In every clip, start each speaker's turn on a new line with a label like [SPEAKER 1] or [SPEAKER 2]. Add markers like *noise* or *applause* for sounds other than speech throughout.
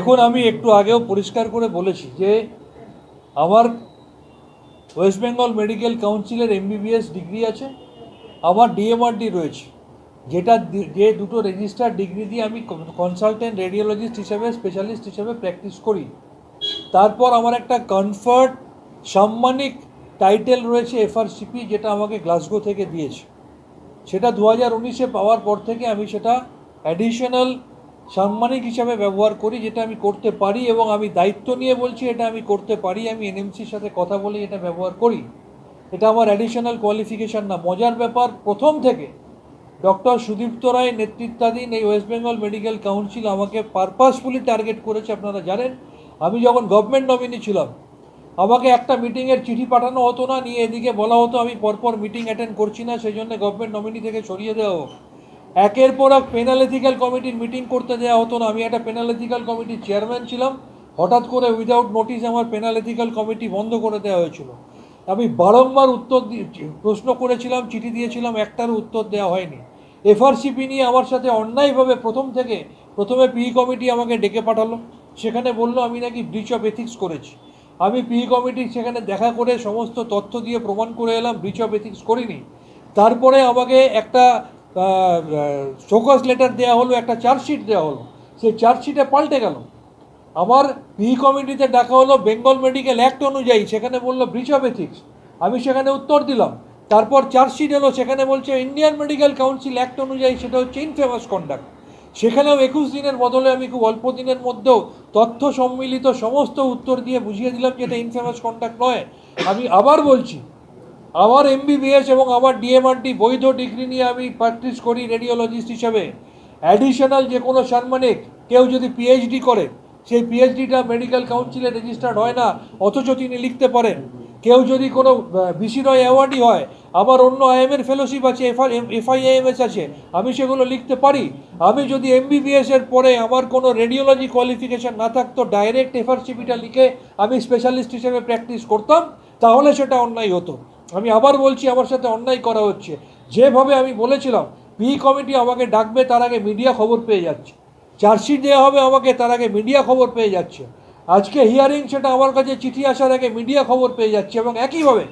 [SPEAKER 1] এখন আমি একটু আগেও পরিষ্কার করে বলেছি যে আমার ওয়েস্ট বেঙ্গল মেডিকেল কাউন্সিলের এমবিবিএস ডিগ্রি আছে, আমার ডিএমআরডি রয়েছে, যেটা যে দুটো রেজিস্টার ডিগ্রি দিয়ে আমি কনসালটেন্ট রেডিওলজিস্ট হিসেবে স্পেশালিস্ট হিসেবে প্র্যাকটিস করি। তারপর আমার একটা কনফার্ট সাম্মানিক টাইটেল রয়েছে এফআরসিপি, যেটা আমাকে গ্লাসগো থেকে দিয়েছে। সেটা দু হাজার উনিশে পাওয়ার পর থেকে আমি সেটা অ্যাডিশনাল সাম্মানিক হিসাবে ব্যবহার করি, যেটা আমি করতে পারি এবং আমি দায়িত্ব নিয়ে বলছি, এটা আমি করতে পারি, আমি এনএমসির সাথে কথা বলে এটা ব্যবহার করি। এটা আমার অ্যাডিশনাল কোয়ালিফিকেশান না। মজার ব্যাপার, প্রথম থেকে ডক্টর সুদীপ্ত রায় নেতৃত্বাধীন এই ওয়েস্ট বেঙ্গল মেডিকেল কাউন্সিল আমাকে পারপাসফুলি টার্গেট করেছে, আপনারা জানেন। আমি যখন গভর্নমেন্ট নমিনি ছিলাম, আমাকে একটা মিটিংয়ের চিঠি পাঠানো হতো না, নিয়ে এদিকে বলা হতো, আমি পরপর মিটিং অ্যাটেন্ড করছি না, সেই জন্য গভর্নমেন্ট নমিনি থেকে সরিয়ে দেওয়া হোক। একের পর এক পেনালিথিক্যাল কমিটির মিটিং করতে দেওয়া হতো না। আমি একটা পেনালিথিক্যাল কমিটির চেয়ারম্যান ছিলাম। হঠাৎ করে উইদাউট নোটিস আমার পেনালিথিক্যাল কমিটি বন্ধ করে দেওয়া হয়েছিল। আমি বারংবার উত্তর দিয়ে প্রশ্ন করেছিলাম, চিঠি দিয়েছিলাম, একটারও উত্তর দেওয়া হয়নি। এফআরসিপি নিয়ে আমার সাথে অন্যায়ভাবে প্রথম থেকে প্রথমে পি কমিটি আমাকে ডেকে পাঠালো। সেখানে বলল, আমি নাকি ব্রিচ অফ এথিক্স করেছি। আমি পি কমিটি সেখানে দেখা করে সমস্ত তথ্য দিয়ে প্রমাণ করে এলাম ব্রিচ অফ এথিক্স করিনি। তারপরে আমাকে একটা শোকস লেটার দেওয়া হলো, একটা চার্জশিট দেওয়া হলো। সেই চার্জশিটে পাল্টে গেল। আমার পি কমিটিতে ডাকা হলো বেঙ্গল মেডিকেল অ্যাক্ট অনুযায়ী, সেখানে বলল ব্রিচ অফ এথিক্স আমি সেখানে উত্তর দিলাম। তারপর চার্জশিট এলো, সেখানে বলছে ইন্ডিয়ান মেডিকেল কাউন্সিল অ্যাক্ট অনুযায়ী, সেটা হচ্ছে ইনফেমাস কন্ডাক্ট সেখানেও একুশ দিনের বদলে আমি খুব অল্প দিনের মধ্যেও তথ্য সম্মিলিত সমস্ত উত্তর দিয়ে বুঝিয়ে দিলাম যে এটা ইনফেমাস কন্ডাক্ট নয়। আমি আবার বলছি আমার এমবিবিএস এবং আমার ডিএমআরটি বৈধ ডিগ্রি নিয়ে আমি প্র্যাকটিস করি রেডিওলজিস্ট হিসেবে। অ্যাডিশনাল যে কোনো সম্মানিক কেউ যদি পিএইচডি করে, সেই পিএইচডিটা মেডিকেল কাউন্সিলে রেজিস্টার্ড হয় না, অথচ তিনি লিখতে পারেন। কেউ যদি কোনো বিসি রয় অ্যাওয়ার্ডই হয় আমার অন্য আইএমের ফেলোশিপ আছে এফআইএমএস আছে, আমি সেগুলো লিখতে পারি। আমি যদি এমবিবিএস এর পরে আমার কোনো রেডিওলজি কোয়ালিফিকেশন না থাকতো ডাইরেক্ট এফআরসিপিটা লিখে আমি স্পেশালিস্ট হিসেবে প্র্যাকটিস করতাম, তাহলে সেটা অন্যায় হতো। আমি আবার বলছি, আমার সাথে অন্যায় করা হচ্ছে। যেভাবে আমি বলেছিলাম, পি কমিটি আমাকে ডাকবে, তার আগে মিডিয়া খবর পেয়ে যাচ্ছে। চার্জশিট দেওয়া হবে আমাকে, তার আগে মিডিয়া খবর পেয়ে যাচ্ছে। আজকে হিয়ারিং সেটা আমার কাছে চিঠি আসার আগে মিডিয়া খবর পেয়ে যাচ্ছে এবং একইভাবে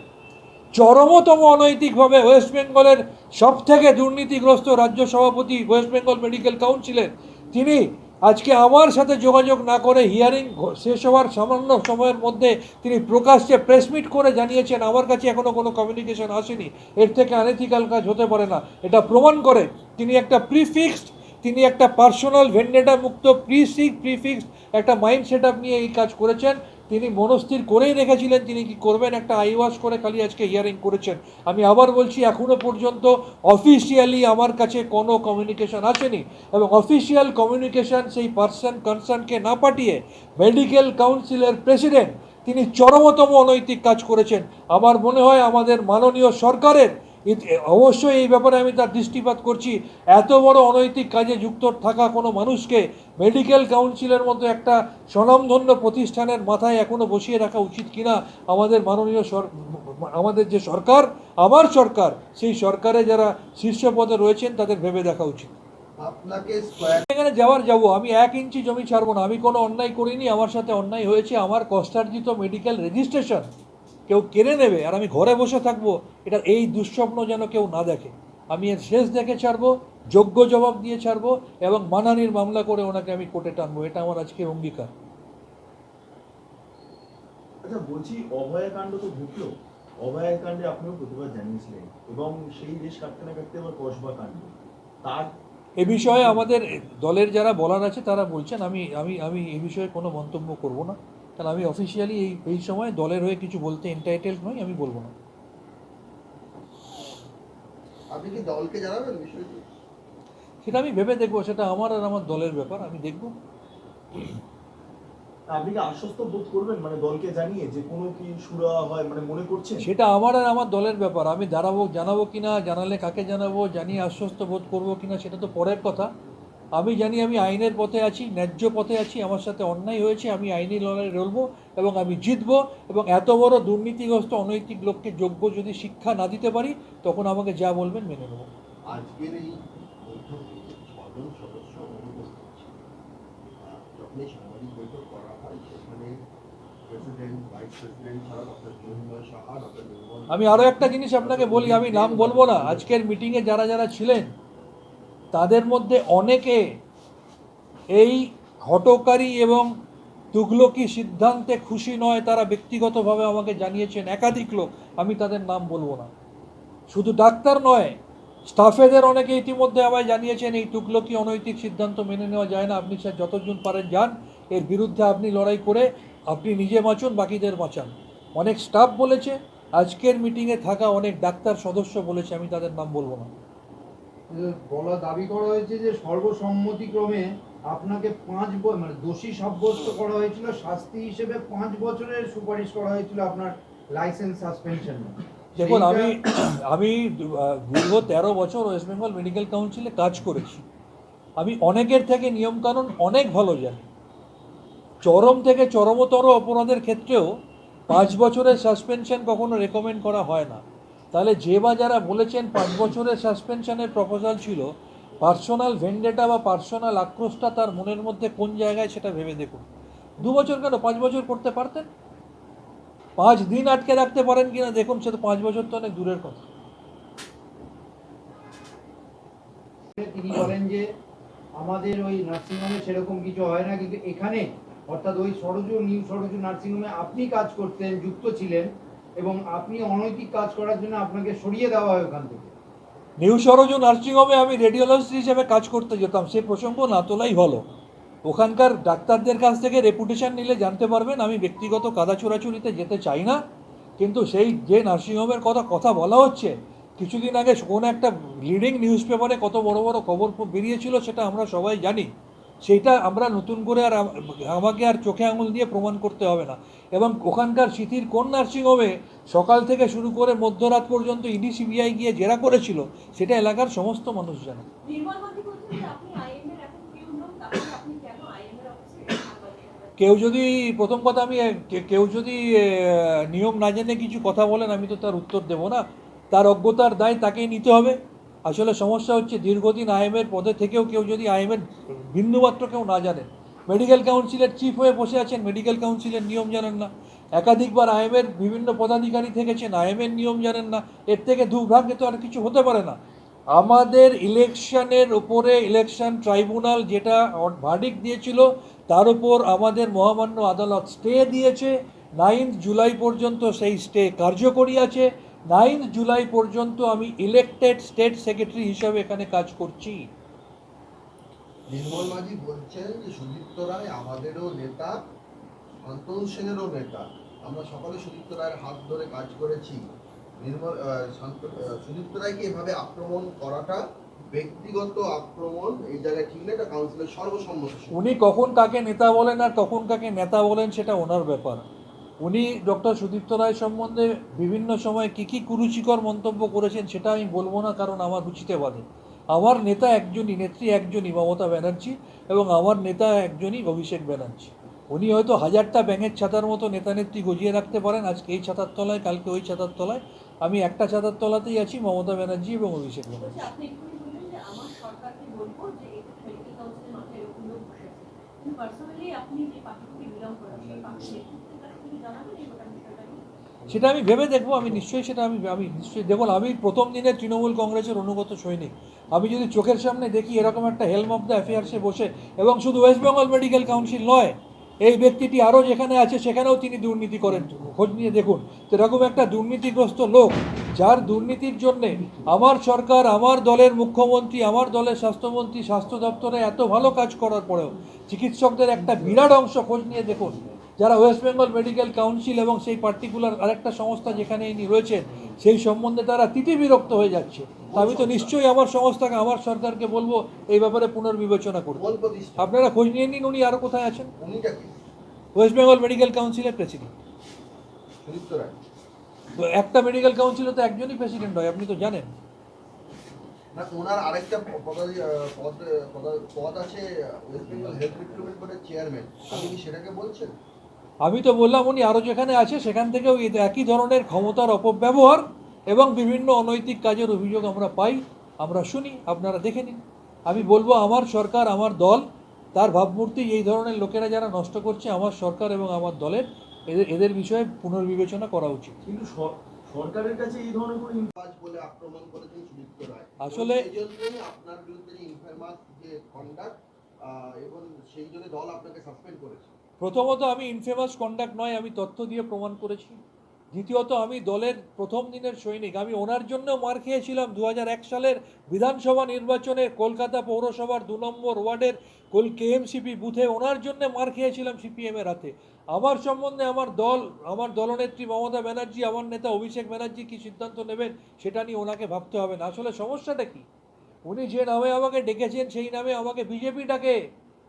[SPEAKER 1] চরমতম অনৈতিকভাবে ওয়েস্ট বেঙ্গলের সব থেকে দুর্নীতিগ্রস্ত রাজ্য সভাপতি ওয়েস্ট বেঙ্গল মেডিকেল কাউন্সিলের তিনি আজকে আমার সাথে যোগাযোগ না করে হিয়ারিং শেষ হওয়ার সামান্য সময়ের মধ্যে তিনি প্রকাশ্যে প্রেসমিট করে জানিয়েছেন, আমার কাছে এখনও কোনো কমিউনিকেশন আসেনি। এর থেকে আনএথিক্যাল কাজ হতে পারে না। এটা প্রমাণ করে তিনি একটা প্রিফিক্সড তিনি একটা পার্সোনাল ভেন্ডেটা মুক্ত প্রিসিক প্রিফিক্সড একটা মাইন্ড সেট নিয়ে এই কাজ করেছেন। তিনি মনস্থির করেই রেখেছিলেন তিনি কি করবেন? একটা আইওয়াস করে খালি আজকে হিয়ারিং করেছেন। আমি আবার বলছি এখনও পর্যন্ত অফিসিয়ালি আমার কাছে কোনো কমিউনিকেশন আসেনি এবং অফিসিয়াল কমিউনিকেশন সেই পার্সন কনসার্নকে না পাঠিয়ে মেডিকেল কাউন্সিলের প্রেসিডেন্ট তিনি চরমতম অনৈতিক কাজ করেছেন। আমার মনে হয় আমাদের মাননীয় সরকারের অবশ্যই এই ব্যাপারে আমি তার দৃষ্টিপাত করছি। এত বড় অনৈতিক কাজে যুক্ত থাকা কোনো মানুষকে মেডিকেল কাউন্সিলের মতো একটা স্বনামধন্য প্রতিষ্ঠানের মাথায় এখনও বসিয়ে রাখা উচিত কিনা আমাদের মাননীয় সর আমাদের যে সরকার আমার সরকার সেই সরকারে যারা শীর্ষ পদে রয়েছেন তাদের ভেবে দেখা উচিত।
[SPEAKER 2] আপনাকে
[SPEAKER 1] এখানে যাওয়ার যাব আমি এক ইঞ্চি জমি ছাড়বো না আমি কোনো অন্যায় করিনি আমার সাথে অন্যায় হয়েছে আমার কষ্টার্জিত মেডিকেল রেজিস্ট্রেশন কেউ কেড়ে নেবে আর আমি ঘরে বসে থাকব এটা এই দুঃস্বপ্ন যেন কেউ না দেখে। আমি এর শেষ দেখে ছাড়বো যোগ্য জবাব দিয়ে ছাড়বো এবং মানহানির মামলা করে ওনাকে আমি কোর্টে টানবো এটা আমার আজকে অঙ্গীকার।
[SPEAKER 3] আচ্ছা বলছি অভয়াকাণ্ড তো অভয়াকাণ্ডে আপনিও প্রতিবাদ জানিয়েছিলেন এবং সেই দেশ কাটতে না কাটতে আবার কসবা কাণ্ড। তার
[SPEAKER 1] এ বিষয়ে আমাদের দলের যারা বলার আছে তারা বলছেন আমি আমি আমি এ বিষয়ে কোনো মন্তব্য করব না। কারণ আমি অফিসিয়ালি এই এই সময় দলের হয়ে কিছু বলতে এন্টাইটেলড নই আমি বলব না।
[SPEAKER 2] আপনি কি দলকে জানাবেন বিষয়টি?
[SPEAKER 1] সেটা আমি ভেবে দেখব সেটা আমার আর আমার দলের ব্যাপার আমি দেখব।
[SPEAKER 3] আপনি কি আশ্বস্ত বোধ করবেন মানে দলকে জানিয়ে যে কোনো কি সুরা হয় মানে মনে করছেন?
[SPEAKER 1] সেটা আমার আর আমার দলের ব্যাপার আমি দাঁড়াবো জানাব কিনা জানালে কাকে জানাব জানিয়ে আশ্বস্ত বোধ করব কিনা সেটা তো পরের কথা। আমি জানি আমি আইনের পথে আছি ন্যায্য পথে আছি আমার সাথে অন্যায় হয়েছে আমি আইনি লড়াই লড়বো এবং আমি জিতবো এবং এত বড় দুর্নীতিগ্রস্ত অনৈতিক লোককে যোগ্য যদি শিক্ষা না দিতে পারি তখন আমাকে যা বলবেন মেনে নেব।
[SPEAKER 2] আজকের এই সদস্য যখন সাংবাদিক বৈঠক করা হয় সেখানে
[SPEAKER 1] আমি আরও একটা জিনিস আপনাকে বলি আমি নাম বলব না। আজকের মিটিংয়ে যারা যারা ছিলেন তাদের মধ্যে অনেকে এই হটকারী এবং তুগলকি সিদ্ধান্তে খুশি নয়, তারা ব্যক্তিগতভাবে আমাকে জানিয়েছেন, একাধিক লোক, আমি তাদের নাম বলব না। শুধু ডাক্তার নয়, স্টাফেদের অনেকে ইতিমধ্যে আমায় জানিয়েছেন, এই তুগলকি অনৈতিক সিদ্ধান্ত মেনে নেওয়া যায় না, আপনি স্যার যতজন পারেন যান, এর বিরুদ্ধে আপনি লড়াই করে আপনি নিজে বাঁচুন, বাকিদের বাঁচান। অনেক স্টাফ বলেছে, আজকের মিটিংয়ে থাকা অনেক ডাক্তার সদস্য বলেছে, আমি তাদের নাম বলব না।
[SPEAKER 4] বলা দাবি করা হয়েছে যে সর্বসম্মতিক্রমে আপনাকে পাঁচ মানে দোষী সাব্যস্ত করা হয়েছিল শাস্তি হিসেবে পাঁচ বছরের সুপারিশ করা হয়েছিল আপনার লাইসেন্স সাসপেনশন।
[SPEAKER 1] দেখুন আমি *clears throat* আমি দীর্ঘ তেরো বছর ওয়েস্ট বেঙ্গল মেডিকেল কাউন্সিলে কাজ করেছি। আমি অনেকের থেকে নিয়মকানুন অনেক ভালো জানি। চরম থেকে চরমতর অপরাধের ক্ষেত্রেও পাঁচ বছরের সাসপেনশন কখনো রেকমেন্ড করা হয় না। তাহলে যে বা যারা বলেছেন পাঁচ বছরের সাসপেনশনের প্রপোজাল ছিল পার্সোনাল ভেন্ডেটা বা পার্সোনাল আক্রোশটা তার মনের মধ্যে কোন জায়গায় সেটা ভেবে দেখুন। দু বছর কেন? পাঁচ বছর করতে পারতেন? পাঁচ দিন আটকে রাখতে পারেন কিনা? দেখুন, সে তো পাঁচ বছর তো অনেক দূরের কথা।
[SPEAKER 4] তিনি বলেন যে, আমাদের ওই নার্সিংহোমে সেরকম কিছু হয় না, কিন্তু এখানে অর্থাৎ ওই সরজু, নিউ সরজু নার্সিংহোমে আপনি কাজ করতেন, যুক্ত ছিলেন এবং আপনি অনৈতিক কাজ করার জন্য আপনাকে সরিয়ে দেওয়া হয় ওখান থেকে।
[SPEAKER 1] নিউ সরোজ নার্সিংহোমে আমি রেডিওলজিস্ট হিসেবে কাজ করতে যেতাম। সে প্রসঙ্গ না তোলাই ভালো। ওখানকার ডাক্তারদের কাছ থেকে রেপুটেশন নিলে জানতে পারবেন, আমি ব্যক্তিগত কাদা চোরাচুরিতে যেতে চাই না। কিন্তু সেই যে নার্সিংহোমের কথা কথা বলা হচ্ছে, কিছুদিন আগে কোনো একটা লিডিং নিউজ পেপারে কত বড় বড় খবর বেরিয়েছিল সেটা আমরা সবাই জানি। সেইটা আমরা নতুন করে আর আমাকে আর চোখে আঙুল দিয়ে প্রমাণ করতে হবে না। এবং ওখানকার স্মৃতির কোন নার্সিং নার্সিংহোমে সকাল থেকে শুরু করে মধ্যরাত পর্যন্ত ইডি সিবিআই গিয়ে জেরা করেছিল সেটা এলাকার সমস্ত মানুষ জানে।
[SPEAKER 5] কেউ
[SPEAKER 1] যদি প্রথম কথা আমি কেউ যদি নিয়ম না জেনে কিছু কথা বলেন আমি তো তার উত্তর দেব না। তার অজ্ঞতার দায় তাকেই নিতে হবে। আসলে সমস্যা হচ্ছে দীর্ঘদিন আইএমের পদে থেকেও কেউ যদি আইএমের বিন্দুমাত্র কেউ না জানেন মেডিকেল কাউন্সিলের চিফ হয়ে বসে আছেন মেডিকেল কাউন্সিলের নিয়ম জানেন না। একাধিকবার আইএমের বিভিন্ন পদাধিকারী থেকেছেন আইএমের নিয়ম জানেন না। এর থেকে দুর্ভাগ্যে তো আর কিছু হতে পারে না। আমাদের ইলেকশনের উপরে ইলেকশন ট্রাইব্যুনাল যেটা ভার্ডিক দিয়েছিল, তার উপর আমাদের মহামান্য আদালত স্টে দিয়েছে। নাইন্থ জুলাই পর্যন্ত সেই স্টে কার্যকরী আছে। নাইন্থ জুলাই পর্যন্ত আমি ইলেকটেড স্টেট সেক্রেটারি হিসাবে এখানে কাজ করছি।
[SPEAKER 2] নির্মল মাঝি বলছেন যে সুদীপ্ত রায় আমাদেরও নেতা শান্তনু সেনেরও নেতা। আমরা সকলে সুদীপ্ত রায়ের হাত ধরে কাজ করেছি। নির্মল সুদীপ্ত রায়কে এভাবে আক্রমণ করাটা ব্যক্তিগত আক্রমণ এই জায়গায় ঠিক না এটা কাউন্সিলের সর্বসম্মত।
[SPEAKER 1] উনি কখন কাকে নেতা বলেন আর কখন কাকে নেতা বলেন সেটা ওনার ব্যাপার। উনি ডক্টর সুদীপ্ত রায় সম্বন্ধে বিভিন্ন সময় কী কী কুরুচিকর মন্তব্য করেছেন সেটা আমি বলব না, কারণ আমার রুচিতে বাদে আমার নেতা একজনই, নেত্রী একজনই মমতা ব্যানার্জি এবং আমার নেতা একজনই অভিষেক ব্যানার্জি। উনি হয়তো হাজারটা ব্যাঙের ছাতার মতো নেতা নেত্রী গজিয়ে রাখতে পারেন, আজকে এই ছাতার তলায়, কালকে ওই ছাতার তলায়। আমি একটা ছাতার তলাতেই আছি, মমতা ব্যানার্জি এবং অভিষেক ব্যানার্জি।
[SPEAKER 5] পার্সোনালি আপনি যে বিলং সেই
[SPEAKER 1] সেটা আমি ভেবে দেখব, আমি নিশ্চয়ই সেটা আমি আমি নিশ্চয়ই দেখুন আমি প্রথম দিনের তৃণমূল কংগ্রেসের অনুগত সৈনিক। আমি যদি চোখের সামনে দেখি এরকম একটা হেলম অফ দ্য অ্যাফেয়ার্সে বসে, এবং শুধু ওয়েস্ট বেঙ্গল মেডিকেল কাউন্সিল নয়, এই ব্যক্তিটি আরও যেখানে আছে, সেখানেও তিনি দুর্নীতি করেন। খোঁজ নিয়ে দেখুন। তো এরকম একটা দুর্নীতিগ্রস্ত লোক, যার দুর্নীতির জন্যে আমার সরকার, আমার দলের মুখ্যমন্ত্রী, আমার দলের স্বাস্থ্যমন্ত্রী, স্বাস্থ্য দপ্তরে এত ভালো কাজ করার পরেও চিকিৎসকদের একটা বিরাট অংশ খোঁজ নিয়ে দেখুন। যারা ওয়েস্ট বেঙ্গল মেডিকেল কাউন্সিল এবং সেই পার্টিকুলার আরেকটা সংস্থা যেখানে ইনি রয়েছেন সেই সম্বন্ধে তারা তিতি বিরক্ত হয়ে যাচ্ছে। আমি তো নিশ্চয়ই আমার সংস্থাকে আমার সরকারকে বলব এই ব্যাপারে পুনর্বিবেচনা
[SPEAKER 2] প্রতিষ্ঠান
[SPEAKER 1] আপনারা খোঁজ নিয়ে নিন উনি আরও কোথায় আছেন? ওয়েস্ট বেঙ্গল মেডিকেল কাউন্সিলের প্রেসিডেন্ট একটা মেডিকেল কাউন্সিলে তো একজনই প্রেসিডেন্ট হয় আপনি তো জানেন।
[SPEAKER 2] ওনার আরেকটা পদ পদ- পদ আছে ওয়েস্ট বেঙ্গল হেলথ রিক্রুটমেন্ট বোর্ডের চেয়ারম্যান আপনি কি সেটাকে বলছেন?
[SPEAKER 1] আমি তো বললাম উনি আরও যেখানে আছে সেখান থেকেও একই ধরনের ক্ষমতার অপব্যবহার এবং বিভিন্ন অনৈতিক কাজের অভিযোগ আমরা পাই আমরা শুনি আপনারা দেখে নিন। আমি বলব আমার সরকার আমার দল তার ভাবমূর্তি এই ধরনের লোকেরা যারা নষ্ট করছে আমার সরকার এবং আমার দলের এদের এদের বিষয়ে পুনর্বিবেচনা করা উচিত।
[SPEAKER 3] কিন্তু সরকারের কাছে এই ধরনের কোনো
[SPEAKER 2] বলে আক্রমণ করেছেন রায়
[SPEAKER 1] আসলে-
[SPEAKER 2] আপনার বিরুদ্ধে যে কন্ডাক্ট এবং সেই জন্য দল আপনাকে সাসপেন্ড করেছে।
[SPEAKER 1] প্রথমত আমি ইনফেমাস কন্ডাক্ট নয়, আমি তথ্য দিয়ে প্রমাণ করেছি। দ্বিতীয়ত আমি দলের প্রথম দিনের সৈনিক, আমি ওনার জন্য মার খেয়েছিলাম দু হাজার এক সালের বিধানসভা নির্বাচনে কলকাতা পৌরসভার দু নম্বর ওয়ার্ডের কল কেএমসিপি বুথে ওনার জন্য মার খেয়েছিলাম সিপিএমের হাতে। আমার সম্বন্ধে আমার দল, আমার দলনেত্রী মমতা ব্যানার্জি, আমার নেতা অভিষেক ব্যানার্জি কী সিদ্ধান্ত নেবেন সেটা নিয়ে ওনাকে ভাবতে হবে না। আসলে সমস্যাটা কি? উনি যে নামে আমাকে ডেকেছেন, সেই নামে আমাকে বিজেপি ডাকে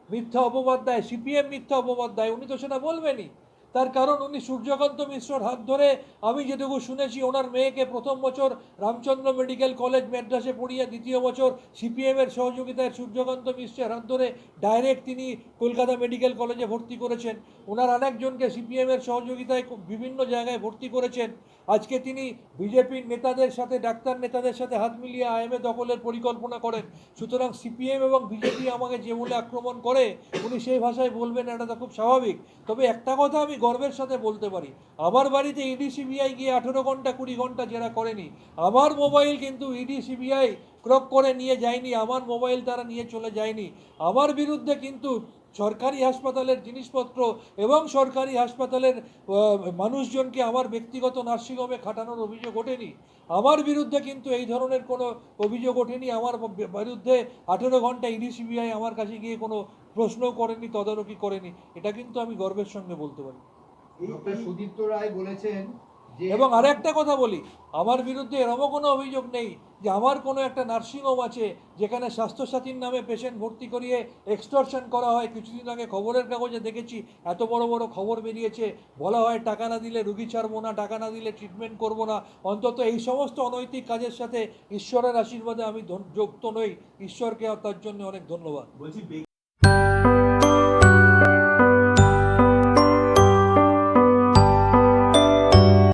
[SPEAKER 1] মিথ্যা অপবাদ দেয় সিপিএম মিথ্যা অপবাদ দেয় উনি তো সেটা বলবেনই। তার কারণ উনি সূর্যকান্ত মিশ্রর হাত ধরে, আমি যেটুকু শুনেছি, ওনার মেয়েকে প্রথম বছর রামচন্দ্র মেডিকেল কলেজ মেড্রাসে পড়িয়ে দ্বিতীয় বছর সিপিএমের সহযোগিতায় সূর্যকান্ত মিশ্রের হাত ধরে ডাইরেক্ট তিনি কলকাতা মেডিকেল কলেজে ভর্তি করেছেন। ওনার অনেকজনকে সিপিএমের সহযোগিতায় বিভিন্ন জায়গায় ভর্তি করেছেন। আজকে তিনি বিজেপির নেতাদের সাথে, ডাক্তার নেতাদের সাথে হাত মিলিয়ে আইএমএ দখলের পরিকল্পনা করেন। সুতরাং সিপিএম এবং বিজেপি আমাকে যে বলে আক্রমণ করে, উনি সেই ভাষায় বলবেন, এটা তো খুব স্বাভাবিক। তবে একটা কথা আমি গর্বের সাথে বলতে পারি। আমার বাড়িতে ইডি সিবিআই গিয়ে আঠেরো ঘণ্টা, কুড়ি ঘণ্টা জেরা করেনি। আমার মোবাইল কিন্তু ইডি সিবিআই ক্রক করে নিয়ে যায়নি, আমার মোবাইল তারা নিয়ে চলে যায়নি। আমার বিরুদ্ধে কিন্তু সরকারি হাসপাতালের জিনিসপত্র এবং সরকারি হাসপাতালের মানুষজনকে আমার ব্যক্তিগত নার্সিংহোমে খাটানোর অভিযোগ ওঠেনি। আমার বিরুদ্ধে কিন্তু এই ধরনের কোনো অভিযোগ ওঠেনি। আমার বিরুদ্ধে আঠেরো ঘণ্টা ইডি সিবিআই আমার কাছে গিয়ে কোনো প্রশ্নও করেনি, তদারকি করেনি। এটা কিন্তু আমি গর্বের সঙ্গে বলতে পারি।
[SPEAKER 4] সুদীপ্ত রায় বলেছেন
[SPEAKER 1] এবং আরেকটা কথা বলি আমার বিরুদ্ধে এরমও কোনো অভিযোগ নেই যে আমার কোনো একটা নার্সিংহোম আছে যেখানে স্বাস্থ্যসাথীর নামে পেশেন্ট ভর্তি করিয়ে এক্সটর্শন করা হয়। কিছুদিন আগে খবরের কাগজে দেখেছি এত বড় বড় খবর বেরিয়েছে বলা হয় টাকা না দিলে রুগী ছাড়বো না টাকা না দিলে ট্রিটমেন্ট করব না। অন্তত এই সমস্ত অনৈতিক কাজের সাথে ঈশ্বরের আশীর্বাদে আমি যুক্ত নই। ঈশ্বরকে তার জন্য অনেক ধন্যবাদ।
[SPEAKER 3] বলছি